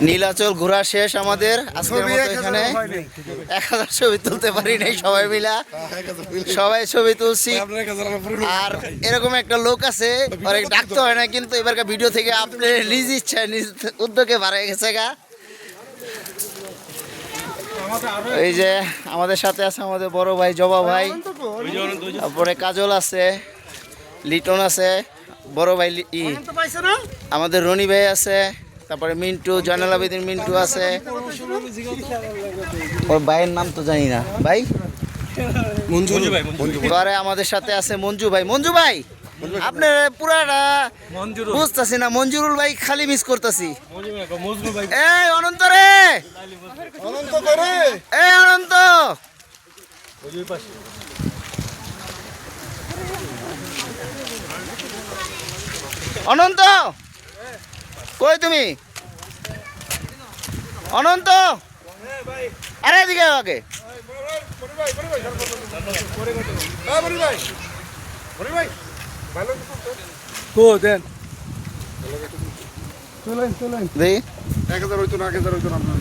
নীলাচল ঘোরা শেষ আমাদের। আজকের মতো এখানে এক হাজার ছবি তুলতে পারি নাই সবাই মিলা। সবাই ছবি তুলছি। আর এরকম একটা লোক আছে অনেক ডাকতে হয় না কিন্তু এবারকার ভিডিও থেকে আপনি নিজ ইচ্ছায় নিজ উদ্যোগে বাড়াই গেছে গা। এই যে আমাদের সাথে আছে আমাদের বড় ভাই জবা ভাই। তারপরে কাজল আছে লিটন আছে বড় ভাই লি- ই আমাদের রনি ভাই আছে। তারপরে মিন্টু জয়নাল আবেদিন মিন্টু আছে। ওর ভাইয়ের নাম তো জানি না। ভাই? পরে আমাদের সাথে আছে মঞ্জু ভাই। মঞ্জু ভাই আপনার পুরাটা বুঝতেছি না মঞ্জুরুল ভাই খালি মিস করতেছি। এই অনন্ত রে! অনন্ত এই অনন্ত! অনন্ত! কই তুমি? অনন্ত? আরে এদিকে আগে। বড়ি ভাই বড়ি ভাই ভালো কো দেন? চলেন চলেন দেখি এক হাজার হইতো না এক হাজার হইতো না আপনার